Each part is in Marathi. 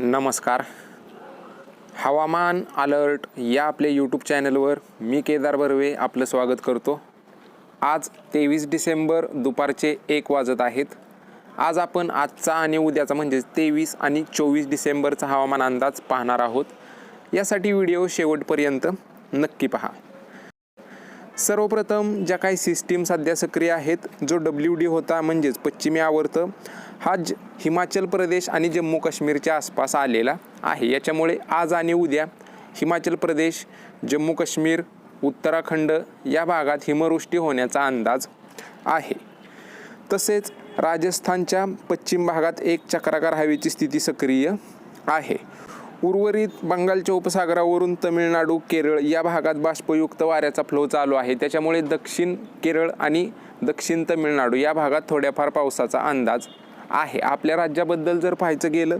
नमस्कार. हवामान अलर्ट या आपल्या यूट्यूब चॅनलवर मी केदार बर्वे आपलं स्वागत करतो. आज तेवीस डिसेंबर दुपारचे एक वाजत आहेत. आज आपण आजचा आणि उद्याचा म्हणजेच तेवीस आणि चोवीस डिसेंबरचा हवामान अंदाज पाहणार आहोत. यासाठी व्हिडिओ शेवटपर्यंत नक्की पहा. सर्वप्रथम ज्या काही सिस्टीम सध्या सक्रिय आहेत जो डब्ल्यू डी होता म्हणजेच पश्चिमी आवर्त हा ज हिमाचल प्रदेश आणि जम्मू काश्मीरच्या आसपास आलेला आहे. याच्यामुळे आज आणि उद्या हिमाचल प्रदेश जम्मू काश्मीर उत्तराखंड या भागात हिमवृष्टी होण्याचा अंदाज आहे. तसेच राजस्थानच्या पश्चिम भागात एक चक्राकार हवेची स्थिती सक्रिय आहे. उर्वरित बंगालच्या उपसागरावरून तमिळनाडू केरळ या भागात बाष्पयुक्त वाऱ्याचा फ्लो चालू आहे. त्याच्यामुळे दक्षिण केरळ आणि दक्षिण तमिळनाडू या भागात थोड्याफार पावसाचा अंदाज आहे. आपल्या राज्याबद्दल जर पाहायचं गेलं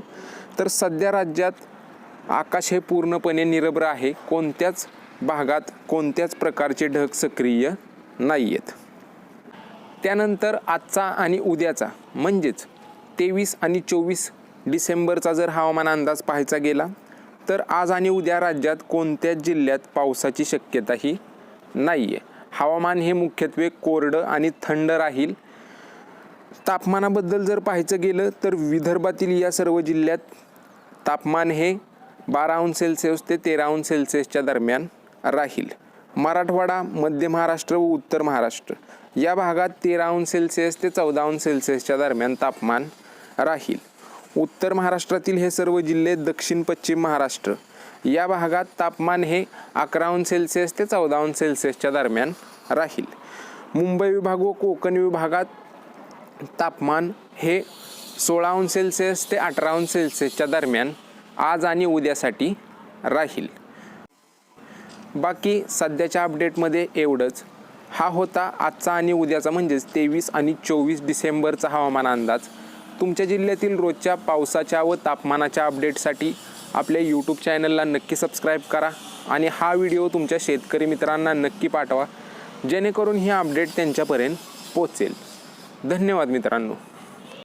तर सध्या राज्यात आकाश हे पूर्णपणे निरभ्र आहे. कोणत्याच भागात कोणत्याच प्रकारचे ढग सक्रिय नाही आहेत त्यानंतर आजचा आणि उद्याचा म्हणजेच तेवीस आणि चोवीस डिसेंबरचा जर हवामान अंदाज पाहायचा गेला तर आज आणि उद्या राज्यात कोणत्याच जिल्ह्यात पावसाची शक्यताही नाही आहे हवामान हे मुख्यत्वे कोरडं आणि थंड राहील तापमानाबद्दल जर पाहायचं गेलं तर विदर्भातील या सर्व जिल्ह्यात तापमान हे बारा अंश सेल्सिअस ते तेरा अंश सेल्सिअसच्या दरम्यान राहील. मराठवाडा मध्य महाराष्ट्र व उत्तर महाराष्ट्र या भागात तेरा अंश सेल्सिअस ते चौदा अंश सेल्सिअसच्या दरम्यान तापमान राहील. उत्तर महाराष्ट्रातील हे सर्व जिल्हे दक्षिण पश्चिम महाराष्ट्र या भागात तापमान हे अकरा अंश सेल्सिअस ते चौदा अंश सेल्सिअसच्या दरम्यान राहील. मुंबई विभाग व कोकण विभागात तापमान हे सोळा अंश सेल्सिअस ते अठरा अंश सेल्सिअसच्या दरम्यान आज आणि उद्यासाठी राहील. बाकी सध्याच्या अपडेटमध्ये एवढंच. हा होता आजचा आणि उद्याचा म्हणजेच तेवीस आणि चोवीस डिसेंबरचा हवामान अंदाज. तुमच्या जिल्ह्यातील रोजच्या पावसाच्या व तापमानाच्या अपडेटसाठी आपल्या यूट्यूब चॅनलला नक्की सबस्क्राईब करा आणि हा व्हिडिओ तुमच्या शेतकरी मित्रांना नक्की पाठवा जेणेकरून ही अपडेट त्यांच्यापर्यंत पोचेल धन्यवाद मित्रांनो.